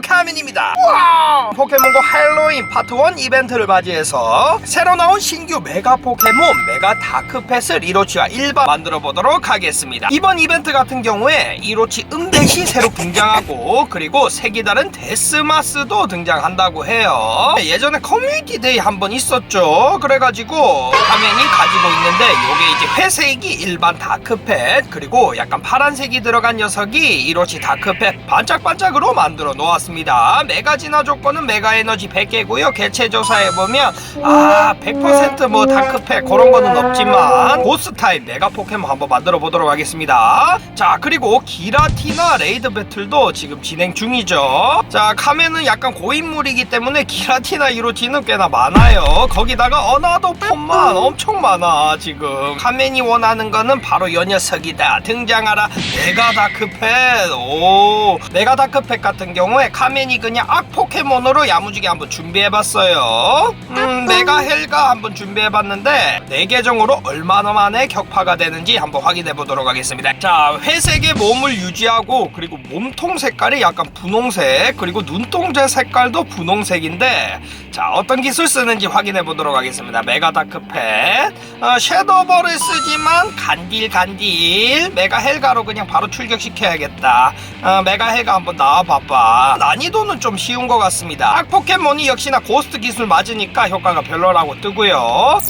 카민입니다. 와우! 포켓몬고 할로윈 파트 1 이벤트를 맞이해서 새로 나온 신규 메가 포켓몬 메가 다크펫을 이로치와 일반 만들어 보도록 하겠습니다. 이번 이벤트 같은 경우에 이로치 은뱃이 새로 등장하고 그리고 색이 다른 데스마스도 등장한다고 해요. 예전에 커뮤니티 데이 한 번 있었죠. 그래가지고 화면이 가지고 있는데 요게 이제 회색이 일반 다크펫 그리고 약간 파란색이 들어간 녀석이 이로치 다크펫 반짝반짝으로 만들어 놓았 습니다. 메가 진화 조건은 메가 에너지 100개고요. 개체 조사해 보면 아 100%뭐 다크펫 그런 거는 없지만 보스 타입 메가 포켓몬 한번 만들어 보도록 하겠습니다. 자 그리고 기라티나 레이드 배틀도 지금 진행 중이죠. 자 카멘은 약간 고인물이기 때문에 기라티나 이로치는 꽤나 많아요. 거기다가 어나더 폰만 엄청 많아 지금. 카멘이 원하는 거는 바로 이 녀석이다. 등장하라. 메가 다크펫 오 메가 다크펫 같은 경우에 카멘이 그냥 악 포켓몬으로 야무지게 한번 준비해봤어요. 음 메가 헬가 한번 준비해봤는데 네 계정으로 얼마나 만에 격파가 되는지 한번 확인해 보도록 하겠습니다. 자 회색의 몸을 유지하고 그리고 몸통 색깔이 약간 분홍색 그리고 눈동자 색깔도 분홍색인데 자 어떤 기술 쓰는지 확인해 보도록 하겠습니다. 메가 다크펫. 어, 섀도우볼을 쓰지만 간딜 간딜. 메가 헬가로 그냥 바로 출격시켜야겠다. 어, 메가 헬가 한번 나와봐봐. 난이도는 좀 쉬운 것 같습니다. 악 포켓몬이 역시나 고스트 기술 맞으니까 효과가 별로라고 뜨고요.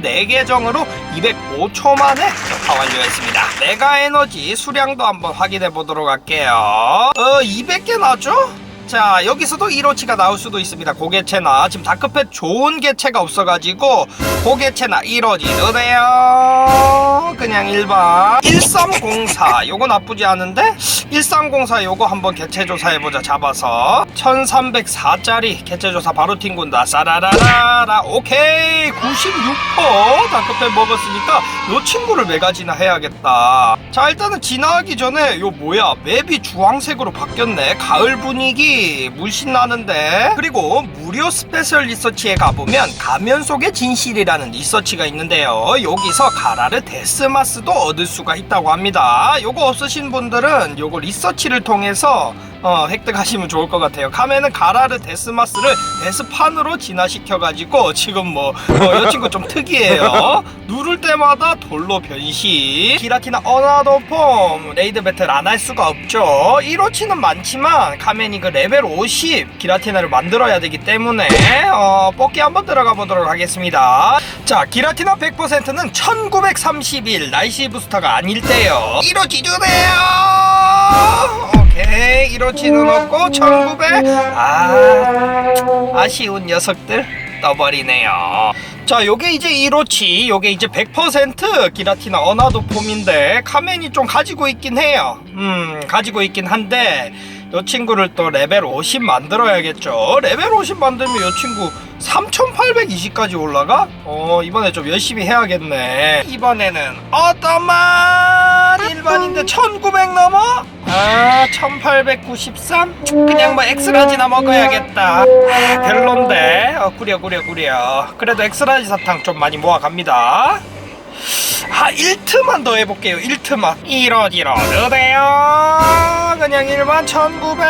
네 계정으로 205초 만에 격파 완료했습니다. 메가 에너지 수량도 한번 확인해 보도록 할게요. 어, 200개 나죠? 자 여기서도 1호치가 나올 수도 있습니다. 고개체나. 지금 다크펫 좋은 개체가 없어가지고 고개체나 1호지 넣으세요. 그냥 일반. 1304 요거 나쁘지 않은데? 1304 요거 한번 개체 조사해보자 잡아서. 1304짜리 개체 조사 바로 튕군다. 싸라라라라. 오케이. 96% 다크펫 먹었으니까 요 친구를 메가지나 해야겠다. 자 일단은 진화하기 전에 요 뭐야? 맵이 주황색으로 바뀌었네. 가을 분위기 물씬 나는데. 그리고 무료 스페셜 리서치에 가보면 가면 속의 진실이라는 리서치가 있는데요. 여기서 가라르 데스마스도 얻을 수가 있다고 합니다. 요거 없으신 분들은 요거 리서치를 통해서 어, 획득하시면 좋을 것 같아요. 카멘은 가라르 데스마스를 데스판으로 진화시켜가지고 지금 뭐, 어, 이 친구 좀 특이해요. 누를 때마다 돌로 변신. 기라티나 어나더 폼 레이드 배틀 안 할 수가 없죠. 1호치는 많지만 카멘이 그 레벨 50 기라티나를 만들어야 되기 때문에 어, 뽑기 한번 들어가 보도록 하겠습니다. 자, 기라티나 100%는 1931 날씨 부스터가 아닐 때요. 1호치 주세요! 오케이 1호치는 없고 1900 아, 아쉬운 녀석들 떠버리네요. 자 요게 이제 1호치 요게 이제 100% 기라티나 어나도 폼인데 카멘이 좀 가지고 있긴 해요. 음 가지고 있긴 한데 요 친구를 또 레벨 50 만들어야겠죠. 레벨 50 만들면 요 친구 3820까지 올라가? 어 이번에 좀 열심히 해야겠네. 이번에는 맛 일반인데 1900 넘어? 아 1893? 그냥 뭐 엑스라지 나 먹어야겠다. 아, 별론데. 어 구려 구려 구려. 그래도 엑스라지 사탕 좀 많이 모아갑니다. 아 1트만 더 해볼게요. 1트만. 이러지러 드세요? 그냥 1만 1900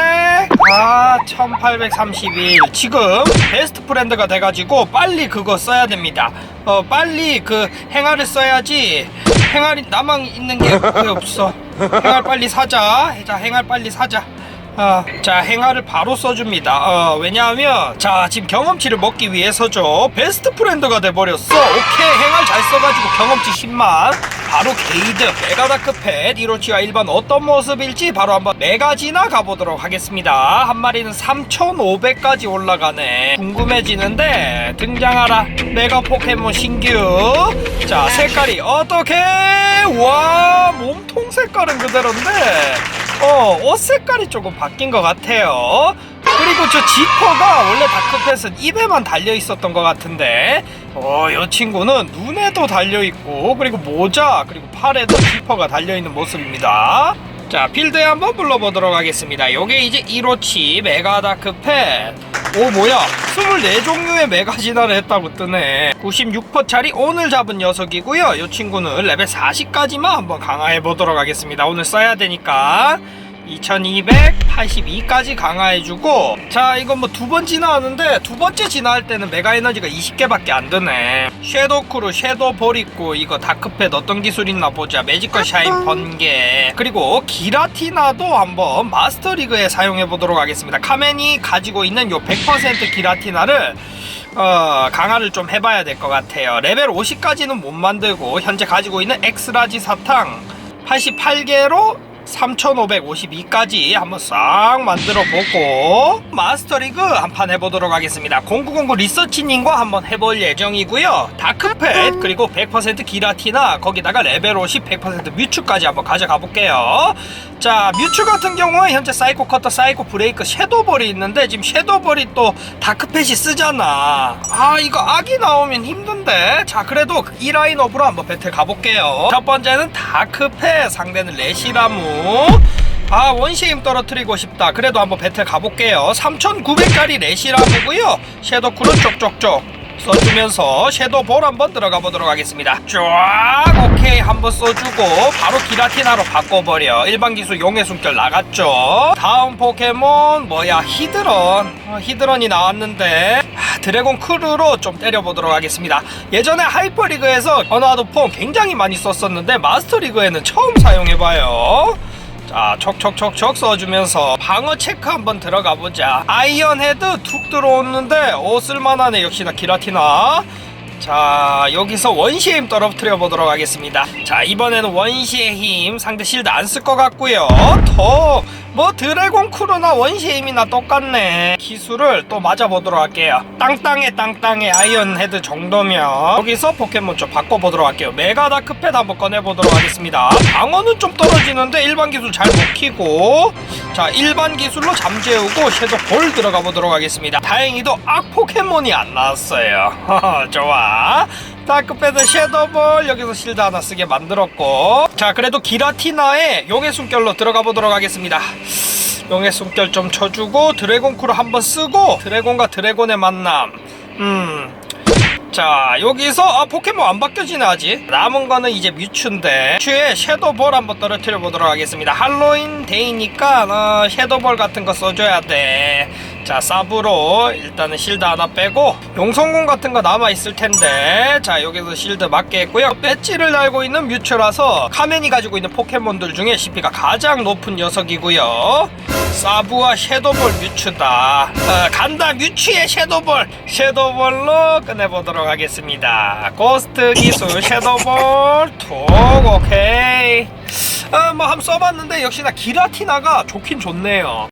아 1831 지금 베스트 프렌드가 돼가지고 빨리 그거 써야 됩니다. 어 빨리 그 행아를 써야지 행아리 나만 있는 게 왜 없어? 행알 빨리 사자. 자 행알 빨리 사자 어, 자 행아를 바로 써줍니다. 어, 왜냐하면 자 지금 경험치를 먹기 위해서죠. 베스트 프렌드가 돼버렸어. 오케이 행알 잘 써가지고 경험치 10만. 바로 게이드 메가다크펫. 1호치와 일반 어떤 모습일지 바로 한번 메가지나 가보도록 하겠습니다. 한 마리는 3500까지 올라가네. 궁금해지는데 등장하라. 메가 포켓몬 신규. 자 색깔이 어떻게? 와 몸통 색깔은 그대로인데 어, 옷 색깔이 조금 바뀐 것 같아요. 그리고 저 지퍼가 원래 다크펫은 입에만 달려 있었던 것 같은데, 어, 이 친구는 눈에도 달려 있고, 그리고 모자, 그리고 팔에도 지퍼가 달려 있는 모습입니다. 자, 필드에 한번 불러보도록 하겠습니다. 요게 이제 1호치 메가 다크펫. 오, 뭐야. 24종류의 메가 진화를 했다고 뜨네. 96%짜리 오늘 잡은 녀석이고요. 이 친구는 레벨 40까지만 한번 강화해 보도록 하겠습니다. 오늘 써야 되니까. 2282까지 강화해주고 자 이건 뭐 두 번 진화하는데 두 번째 진화할 때는 메가 에너지가 20개밖에 안 드네. 섀도우 크루 섀도우 볼 있고 이거 다크팻 어떤 기술 있나 보자. 매지컬 샤인 번개. 그리고 기라티나도 한번 마스터 리그에 사용해 보도록 하겠습니다. 카멘이 가지고 있는 요 100% 기라티나를 어, 강화를 좀 해봐야 될 것 같아요. 레벨 50까지는 못 만들고 현재 가지고 있는 엑스라지 사탕 88개로 3552까지 한번 싹 만들어 보고 마스터리그 한판 해보도록 하겠습니다. 0909 리서치님과 한번 해볼 예정이고요. 다크팻 그리고 100% 기라티나 거기다가 레벨 50 100% 뮤츠까지 한번 가져가 볼게요. 자 뮤츠 같은 경우는 현재 사이코 커터 사이코 브레이크 섀도볼이 있는데 지금 섀도볼이 또 다크팻이 쓰잖아. 아 이거 악이 나오면 힘든데? 자 그래도 이 라인업으로 한번 배틀 가볼게요. 첫 번째는 다크팻 상대는 레시라무 아 원시임 떨어뜨리고 싶다. 그래도 한번 배틀 가볼게요. 3900짜리 레시라무고요. 섀도쿨은 쪽쪽쪽 써주면서 섀도볼 한번 들어가 보도록 하겠습니다. 쫙 오케이. 한번 써주고 바로 기라티나로 바꿔버려. 일반 기술 용의 숨결 나갔죠? 다음 포켓몬 뭐야? 히드런. 어, 히드런이 나왔는데. 아, 드래곤 크루로 좀 때려보도록 하겠습니다. 예전에 하이퍼리그에서 어나드 폼 굉장히 많이 썼었는데 마스터리그에는 처음 사용해봐요 자, 척척척척 써주면서 방어 체크 한번 들어가 보자. 아이언 헤드 툭 들어오는데 오 쓸만하네 역시나 기라티나. 자 여기서 원시의 힘 떨어뜨려 보도록 하겠습니다. 자 이번에는 원시의 힘 상대 실드 안 쓸 것 같고요. 더 뭐 드래곤 크루나 원시의 힘이나 똑같네. 기술을 또 맞아보도록 할게요. 땅땅해 땅땅해 아이언 헤드 정도면 여기서 포켓몬 좀 바꿔보도록 할게요. 메가 다크팻 한번 꺼내보도록 하겠습니다. 방어는 좀 떨어지는데 일반 기술 잘못 키고 자 일반 기술로 잠재우고 섀도우 볼 들어가 보도록 하겠습니다. 다행히도 악 포켓몬이 안 나왔어요. 좋아 다크패드 섀도볼 여기서 실드 하나 쓰게 만들었고. 자 그래도 기라티나의 용의 숨결로 들어가 보도록 하겠습니다. 용의 숨결 좀 쳐주고 드래곤 크루 한번 쓰고 드래곤과 드래곤의 만남. 음. 자 여기서 아 포켓몬 안 바뀌어지네 아직. 남은 거는 이제 뮤츠인데. 뮤츠에 섀도볼 한번 떨어뜨려 보도록 하겠습니다. 할로윈 데이니까 어, 섀도볼 같은 거 써줘야 돼 자 사브로 일단은 실드 하나 빼고 용성공 같은 거 남아 있을 텐데 자 여기서 실드 맞게 했고요. 배지를 달고 있는 뮤츠라서 카멘이 가지고 있는 포켓몬들 중에 CP가 가장 높은 녀석이고요. 사부와 섀도볼 뮤츠다. 어, 간다 뮤츠의 섀도볼! 섀도볼로 끝내보도록 하겠습니다. 고스트 기술 섀도볼 톡 오케이. 어, 뭐 한번 써봤는데 역시나 기라티나가 좋긴 좋네요